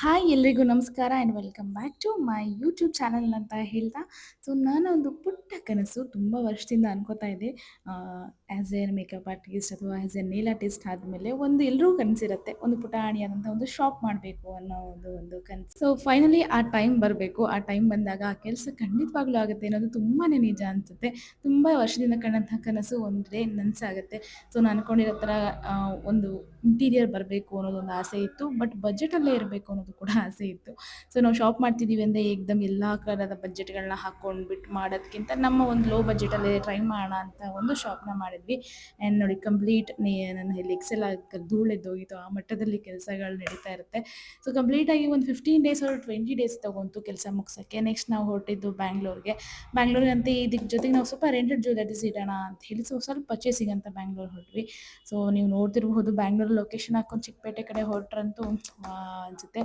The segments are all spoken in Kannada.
ಹಾಯ್ ಎಲ್ರಿಗೂ ನಮಸ್ಕಾರ and welcome back to my YouTube channel ಅಂತ ಹೇಳ್ತಾ. ಸೊ ನಾನೊಂದು ಪುಟ್ಟ ಕನಸು ತುಂಬ ವರ್ಷದಿಂದ ಅನ್ಕೋತಾ ಇದ್ದೆ ಆ್ಯಸ್ ಎ ಮೇಕಪ್ ಆರ್ಟಿಸ್ಟ್ ಅಥವಾ ಆ್ಯಸ್ ಎ ನೇಲ್ ಆರ್ಟಿಸ್ಟ್ ಆದಮೇಲೆ ಒಂದು ಎಲ್ಲರೂ ಕನಸಿರುತ್ತೆ. ಒಂದು ಪುಟಾಣಿಯಾದಂಥ ಒಂದು ಶಾಪ್ ಮಾಡಬೇಕು ಅನ್ನೋ ಒಂದು ಒಂದು ಕನಸು. ಸೊ ಫೈನಲಿ ಆ ಟೈಮ್ ಬರಬೇಕು. ಆ ಟೈಮ್ ಬಂದಾಗ ಆ ಕೆಲಸ ಖಂಡಿತವಾಗ್ಲೂ ಆಗುತ್ತೆ ಅನ್ನೋದು ತುಂಬಾ ನಿಜ ಅನಿಸುತ್ತೆ. ತುಂಬ ವರ್ಷದಿಂದ ಕಂಡಂಥ ಕನಸು ಒಂದೇ ನನಸಾಗುತ್ತೆ. ಸೊ ನಾನು ಅನ್ಕೊಂಡಿರೋ ಥರ ಒಂದು ಇಂಟೀರಿಯರ್ ಬರಬೇಕು ಅನ್ನೋದೊಂದು ಆಸೆ ಇತ್ತು. ಬಟ್ ಬಜೆಟಲ್ಲೇ ಇರಬೇಕು ಅನ್ನೋದು ಕೂಡ ಆಸೆ ಇತ್ತು. ಸೊ ನಾವು ಶಾಪ್ ಮಾಡ್ತಿದ್ದೀವಿ ಅಂದರೆ ಏಕ್ದಮ್ ಎಲ್ಲ ಥರದ ಬಜೆಟ್ಗಳನ್ನ ಹಾಕ್ಕೊಂಡ್ಬಿಟ್ಟು ಮಾಡೋದಕ್ಕಿಂತ ನಮ್ಮ ಒಂದು ಲೋ ಬಜೆಟಲ್ಲಿ ಟ್ರೈ ಮಾಡೋಣ ಅಂತ ಒಂದು ಶಾಪ್ನ ಮಾಡಿದ್ವಿ. ಆ್ಯಂಡ್ ನೋಡಿ ಕಂಪ್ಲೀಟ್ ನನ್ನ ಎಕ್ಸೆಲ್ ಆಗಿ ಧೂಳೆದ್ದೋಗಿತ್ತು. ಆ ಮಟ್ಟದಲ್ಲಿ ಕೆಲಸಗಳು ನಡೀತಾ ಇರುತ್ತೆ. ಸೊ ಕಂಪ್ಲೀಟಾಗಿ ಒಂದು ಫಿಫ್ಟೀನ್ ಡೇಸ್ ಅವ್ರು ಟ್ವೆಂಟಿ ಡೇಸ್ ತೊಗೊಂತು ಕೆಲಸ ಮುಗಿಸೋಕ್ಕೆ. ನೆಕ್ಸ್ಟ್ ನಾವು ಹೊರಟಿದ್ದು ಬ್ಯಾಂಗ್ಳೂರ್ಗೆ ಅಂತ ಇದಕ್ಕೆ ಜೊತೆಗೆ ನಾವು ಸ್ವಲ್ಪ ರೆಂಟೆಡ್ ಜ್ಯುವೆಲರೀಸ್ ಇಡೋಣ ಅಂತ ಹೇಳಿ ಸೊ, ಸ್ವಲ್ಪ ಪರ್ಚೇಸಿಂಗ್ ಅಂತ ಬ್ಯಾಂಗ್ಳೂರ್ ಹೊರಟ್ವಿ. ಸೊ ನೀವು ನೋಡ್ತಿರ್ಬೋದು ಬ್ಯಾಂಗ್ಳೂರ್ ಲೊಕೇಶನ್ ಹಾಕೊಂಡು ಚಿಕ್ಕಪೇಟೆ ಕಡೆ ಹೊರಟ್ರಂತೂ ಅನಿಸುತ್ತೆ.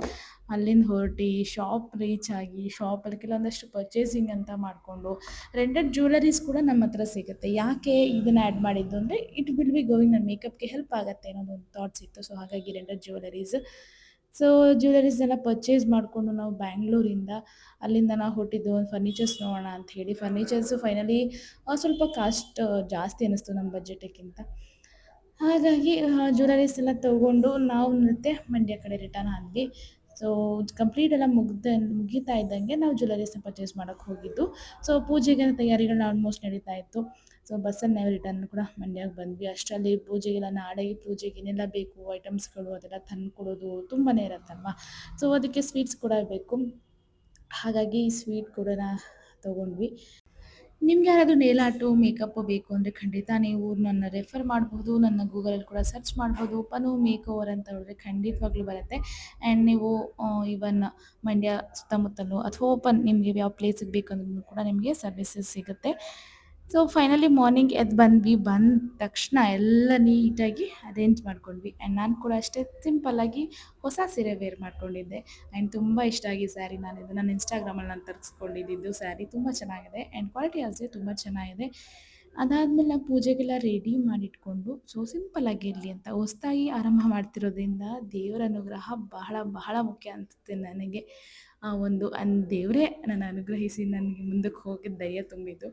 ಅಲ್ಲಿಂದ ಹೊರಟಿ ಶಾಪ್ ರೀಚ್ ಆಗಿ ಶಾಪಲ್ಲಿ ಕೆಲವೊಂದಷ್ಟು ಪರ್ಚೇಸಿಂಗ್ ಅಂತ ಮಾಡಿಕೊಂಡು ರೆಂಟೆಡ್ ಜ್ಯುವೆಲರೀಸ್ ಕೂಡ ನಮ್ಮ ಹತ್ರ ಸಿಗುತ್ತೆ. ಯಾಕೆ ಇದನ್ನು ಆ್ಯಡ್ ಮಾಡಿದ್ದು ಅಂದರೆ ಇಟ್ ವಿಲ್ ಬಿ ಗೋಯಿಂಗ್ ನನ್ನ ಮೇಕಪ್ಗೆ ಹೆಲ್ಪ್ ಆಗುತ್ತೆ ಅನ್ನೋದೊಂದು ಥಾಟ್ಸ್ ಇತ್ತು. ಸೊ ಹಾಗಾಗಿ ರೆಂಟೆಡ್ ಜ್ಯುವೆಲರೀಸ್ ಸೊ ಜ್ಯುವೆಲರೀಸ್ನೆಲ್ಲ ಪರ್ಚೇಸ್ ಮಾಡಿಕೊಂಡು ನಾವು ಬ್ಯಾಂಗ್ಳೂರಿಂದ ಅಲ್ಲಿಂದ ನಾವು ಹೊರಟಿದ್ದು ಒಂದು ಫರ್ನಿಚರ್ಸ್ ನೋಡೋಣ ಅಂತ ಹೇಳಿ ಫರ್ನಿಚರ್ಸು ಫೈನಲಿ ಸ್ವಲ್ಪ ಕಾಸ್ಟ್ ಜಾಸ್ತಿ ಅನ್ನಿಸ್ತು ನಮ್ಮ ಬಜೆಟಿಗಿಂತ ಹಾಗಾಗಿ ಜ್ಯುವೆಲರೀಸ್ ಎಲ್ಲ ತಗೊಂಡು ನಾವು ಮತ್ತೆ ಮಂಡ್ಯ ಕಡೆ ರಿಟರ್ನ್ ಆದ್ವಿ. ಸೊ ಕಂಪ್ಲೀಟ್ ಎಲ್ಲ ಮುಗ್ದ, ಮುಗೀತಾ ಇದ್ದಂಗೆ ನಾವು ಜ್ಯುವೆಲರೀಸ್ನ ಪರ್ಚೇಸ್ ಮಾಡೋಕ್ಕೆ ಹೋಗಿದ್ದು. ಸೊ ಪೂಜೆಗೆ ತಯಾರಿಗಳನ್ನ ಆಲ್ಮೋಸ್ಟ್ ನಡೀತಾ ಇತ್ತು. ಸೊ ಬಸ್ಸಲ್ಲಿ ನಾವು ರಿಟರ್ನ್ ಕೂಡ ಮಂಡ್ಯಕ್ಕೆ ಬಂದ್ವಿ. ಅಷ್ಟರಲ್ಲಿ ಪೂಜೆಗೆಲ್ಲ ನಾಳೆ ಪೂಜೆಗೆ ಏನೆಲ್ಲ ಬೇಕು ಐಟಮ್ಸ್ಗಳು ಅದೆಲ್ಲ ತಂದು ಕೊಡೋದು ತುಂಬಾ ಇರತ್ತಲ್ವ? ಸೊ ಅದಕ್ಕೆ ಸ್ವೀಟ್ಸ್ ಕೂಡ ಬೇಕು. ಹಾಗಾಗಿ ಸ್ವೀಟ್ ಕೂಡ ತೊಗೊಂಡ್ವಿ. ನಿಮ್ಗೆ ಯಾರಾದರೂ ನೇಲ್ ಆರ್ಟು ಮೇಕಪ್ಪು ಬೇಕು ಅಂದರೆ ಖಂಡಿತ ನೀವು ನನ್ನ ರೆಫರ್ ಮಾಡ್ಬೋದು. ನನ್ನ ಗೂಗಲಲ್ಲಿ ಕೂಡ ಸರ್ಚ್ ಮಾಡ್ಬೋದು. ಪನು ಮೇಕ್ ಓವರ್ ಅಂತ ಹೇಳಿದ್ರೆ ಖಂಡಿತವಾಗ್ಲೂ ಬರುತ್ತೆ. ಆ್ಯಂಡ್ ನೀವು ಇವನ್ ಮಂಡ್ಯ ಸುತ್ತಮುತ್ತಲೂ ಅಥವಾ ಓಪನ್ ನಿಮಗೆ ಯಾವ ಪ್ಲೇಸಿಗೆ ಬೇಕಂದ್ರೂ ಕೂಡ ನಿಮಗೆ ಸರ್ವಿಸಸ್ ಸಿಗುತ್ತೆ. ಸೊ ಫೈನಲಿ ಮಾರ್ನಿಂಗ್ ಎದ್ದು ಬಂದ್ವಿ. ಬಂದ ತಕ್ಷಣ ಎಲ್ಲ ನೀಟಾಗಿ ಅರೇಂಜ್ ಮಾಡ್ಕೊಂಡ್ವಿ. ಆ್ಯಂಡ್ ನಾನು ಕೂಡ ಅಷ್ಟೇ ಸಿಂಪಲ್ಲಾಗಿ ಹೊಸ ಸೀರೆ ವೇರ್ ಮಾಡ್ಕೊಂಡಿದ್ದೆ. ಆ್ಯಂಡ್ ತುಂಬ ಇಷ್ಟ ಆಗಿ ಸ್ಯಾರಿ ನಾನು ಇದು. ನನ್ನ ಇನ್ಸ್ಟಾಗ್ರಾಮಲ್ಲಿ ನಾನು ತರಿಸ್ಕೊಂಡಿದ್ದು ಸ್ಯಾರಿ ತುಂಬ ಚೆನ್ನಾಗಿದೆ. ಆ್ಯಂಡ್ ಕ್ವಾಲಿಟಿ ಅಷ್ಟೇ ತುಂಬ ಚೆನ್ನಾಗಿದೆ. ಅದಾದಮೇಲೆ ನಾವು ಪೂಜೆಗೆಲ್ಲ ರೆಡಿ ಮಾಡಿಟ್ಕೊಂಡು ಸೊ ಸಿಂಪಲ್ ಆಗಿರಲಿ ಅಂತ. ಹೊಸ್ದಾಗಿ ಆರಂಭ ಮಾಡ್ತಿರೋದ್ರಿಂದ ದೇವರ ಅನುಗ್ರಹ ಬಹಳ ಬಹಳ ಮುಖ್ಯ ಅನಿಸುತ್ತೆ ನನಗೆ. ಆ ಒಂದು, ಅನ್ ದೇವರೇ ನನ್ನ ಅನುಗ್ರಹಿಸಿ ನನಗೆ ಮುಂದಕ್ಕೆ ಹೋಗಿ ಧೈರ್ಯ ತುಂಬಿದ್ದು.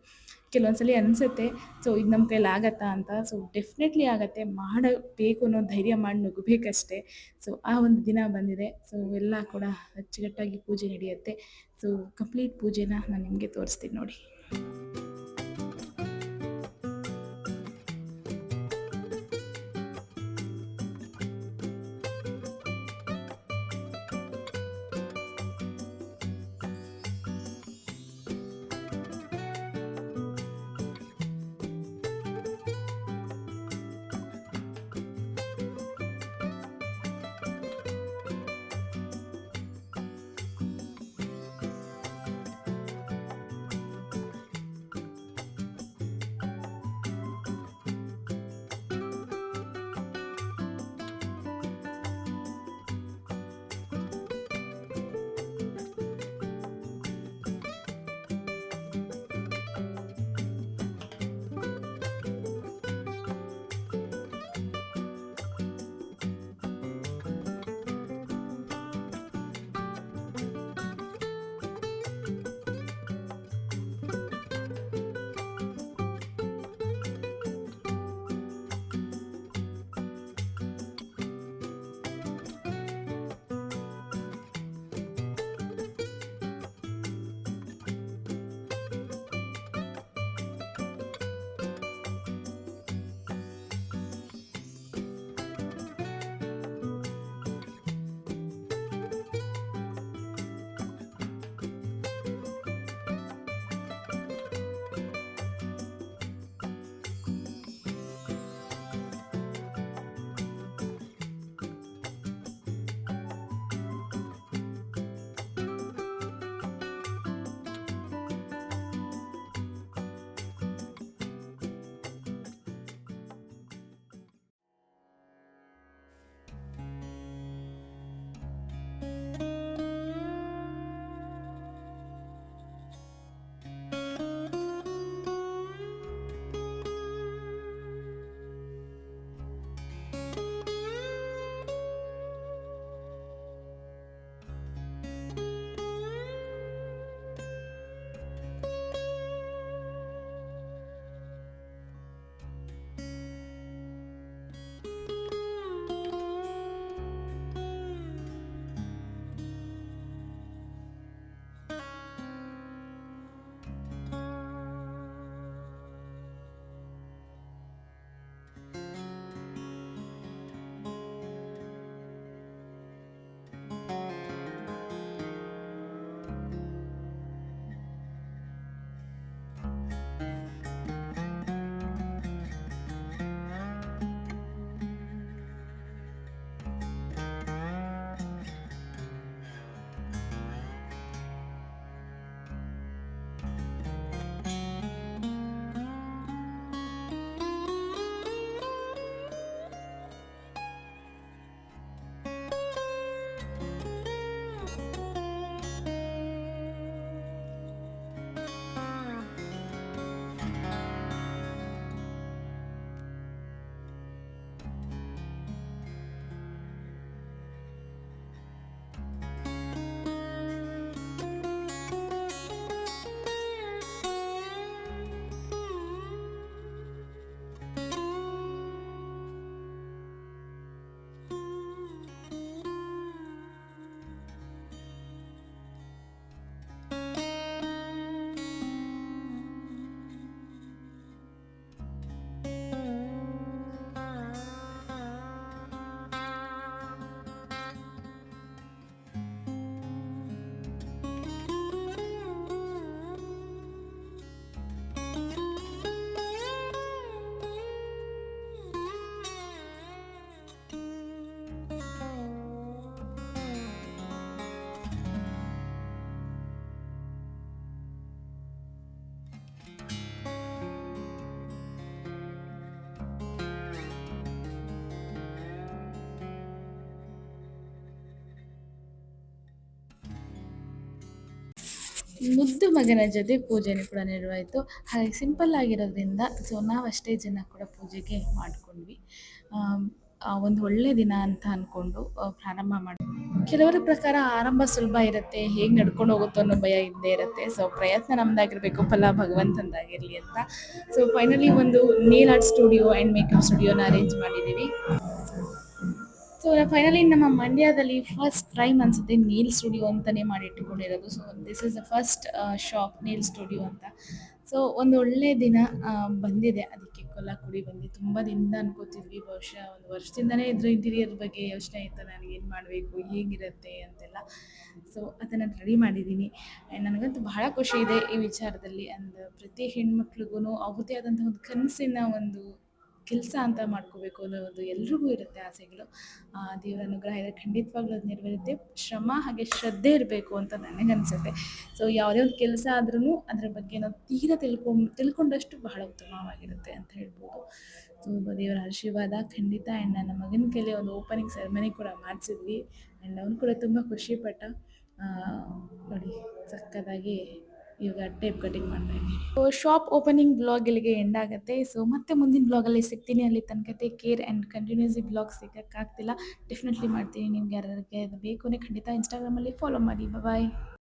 ಕೆಲವೊಂದು ಸಲ ಅನಿಸುತ್ತೆ ಸೊ ಇದು ನಮ್ಮ ಕೈಲಿ ಆಗತ್ತಾ ಅಂತ. ಸೊ ಡೆಫಿನೆಟ್ಲಿ ಆಗತ್ತೆ, ಮಾಡಬೇಕು ಅನ್ನೋ ಧೈರ್ಯ ಮಾಡಿ ನುಗ್ಗಬೇಕಷ್ಟೇ. ಸೊ ಆ ಒಂದು ದಿನ ಬಂದಿದೆ ಸೊ ಎಲ್ಲ ಕೂಡ ಅಚ್ಚುಕಟ್ಟಾಗಿ ಪೂಜೆ ನಡೆಯುತ್ತೆ. ಸೊ ಕಂಪ್ಲೀಟ್ ಪೂಜೆನ ನಾನು ನಿಮಗೆ ತೋರಿಸ್ತೀನಿ ನೋಡಿ. ಮುದ್ದು ಮಗನ ಜೊತೆ ಪೂಜೆನೂ ಕೂಡ ನೆರವಾಯಿತು. ಹಾಗೆ ಸಿಂಪಲ್ ಆಗಿರೋದ್ರಿಂದ ಸೊ ನಾವು ಅಷ್ಟೇ ಜನ ಕೂಡ ಪೂಜೆಗೆ ಮಾಡಿಕೊಂಡ್ವಿ. ಒಂದು ಒಳ್ಳೆ ದಿನ ಅಂತ ಅಂದ್ಕೊಂಡು ಪ್ರಾರಂಭ ಮಾಡಿ, ಕೆಲವರ ಪ್ರಕಾರ ಆರಂಭ ಸುಲಭ ಇರುತ್ತೆ, ಹೇಗೆ ನಡ್ಕೊಂಡು ಹೋಗುತ್ತೋ ಅನ್ನೋ ಭಯ ಇದ್ದೇ ಇರುತ್ತೆ. ಸೊ ಪ್ರಯತ್ನ ನಮ್ಮದಾಗಿರಬೇಕು ಫಲ ಭಗವಂತಂದಾಗಿರಲಿ ಅಂತ. ಸೊ ಫೈನಲಿ ಒಂದು nail art studio and makeup ಸ್ಟುಡಿಯೋನ arrange ಮಾಡಿದ್ದೀವಿ. ಸೊ ಫೈನಲಿ ನಮ್ಮ ಮಂಡ್ಯದಲ್ಲಿ ಫಸ್ಟ್ ಟೈಮ್ ಅನ್ಸುತ್ತೆ ನೇಲ್ ಸ್ಟುಡಿಯೋ ಅಂತಲೇ ಮಾಡಿಟ್ಟುಕೊಂಡಿರೋದು. So this is the first shop nail studio ಅಂತ. ಸೊ ಒಂದು ಒಳ್ಳೆ ದಿನ ಬಂದಿದೆ. ಅದಕ್ಕೆ ಕೊಲ್ಲಾಪುರಿ ಬಂದು. ತುಂಬ ದಿನದಿಂದ ಅನ್ಕೋತಿದ್ವಿ. ಬಹುಶಃ ಒಂದು ವರ್ಷದಿಂದನೇ ಇದ್ರ ಇಂಟೀರಿಯರ್ ಬಗ್ಗೆ ಯೋಚನೆ ಇತ್ತು ನನಗೆ ಏನು ಮಾಡಬೇಕು? ಹೇಗಿರುತ್ತೆ ಅಂತೆಲ್ಲ. ಸೊ ಅದನ್ನು ರೆಡಿ ಮಾಡಿದ್ದೀನಿ ನನಗಂತೂ ಬಹಳ ಖುಷಿ ಇದೆ ಈ ವಿಚಾರದಲ್ಲಿ. ಅಂಡ್ ಪ್ರತಿ ಹೆಣ್ಮಕ್ಳಿಗೂ ಅವ್ರದ್ದೇ ಆದಂಥ ಒಂದು ಕನಸಿನ ಒಂದು ಕೆಲಸ ಅಂತ ಮಾಡ್ಕೋಬೇಕು ಒಂದು ಎಲ್ರಿಗೂ ಇರುತ್ತೆ ಆಸೆಗಳು. ದೇವರ ಅನುಗ್ರಹ ಇದೆ ಖಂಡಿತವಾಗ್ಲೂ ಅದು ನೆರವೇರುತ್ತೆ. ಶ್ರಮ ಹಾಗೆ ಶ್ರದ್ಧೆ ಇರಬೇಕು ಅಂತ ನನಗನ್ಸುತ್ತೆ ಸೊ ಯಾವುದೇ ಒಂದು ಕೆಲಸ ಆದ್ರೂ ಅದರ ಬಗ್ಗೆ ನಾವು ತೀರಾ ತಿಳ್ಕೊಂಡ್ ತಿಳ್ಕೊಂಡಷ್ಟು ಬಹಳ ಉತ್ತಮವಾಗಿರುತ್ತೆ ಅಂತ ಹೇಳ್ಬೋದು. ಸೊ ದೇವರ ಆಶೀರ್ವಾದ ಖಂಡಿತ ಆ್ಯಂಡ್ ನನ್ನ ಮಗನ ಕೈಲಿ ಒಂದು ಓಪನಿಂಗ್ ಸೆರೆಮನಿ ಕೂಡ ಮಾಡಿಸಿದ್ವಿ. ಆ್ಯಂಡ್ ಅವನು ಕೂಡ ತುಂಬ ಖುಷಿಪಟ್ಟ. ನೋಡಿ ಸಕ್ಕತ್ತಾಗಿ ಇವಾಗ ಟೇಪ್ ಕಟಿಂಗ್ ಮಾಡ್ತಾ ಇದ್ದೀನಿ. ಶಾಪ್ ಓಪನಿಂಗ್ ಬ್ಲಾಗ್ ಇಲ್ಲಿಗೆ ಎಂಡ್ ಆಗುತ್ತೆ. ಸೊ ಮತ್ತೆ ಮುಂದಿನ ಬ್ಲಾಗಲ್ಲಿ ಸಿಗ್ತೀನಿ. ಅಲ್ಲಿ ತನಕ ಕೇರ್ ಆ್ಯಂಡ್ ಕಂಟಿನ್ಯೂಸಿ ಬ್ಲಾಗ್ ಸಿಗೋಕ್ಕಾಗ್ತಿಲ್ಲ. ಡೆಫಿನೆಟ್ಲಿ ಮಾಡ್ತೀನಿ. ನಿಮ್ಗೆ ಯಾರಿಗೆ ಅದು ಬೇಕು ಅಂದರೆ ಖಂಡಿತ ಇನ್ಸ್ಟಾಗ್ರಾಮಲ್ಲಿ ಫಾಲೋ ಮಾಡಿ. ಬಾಯ್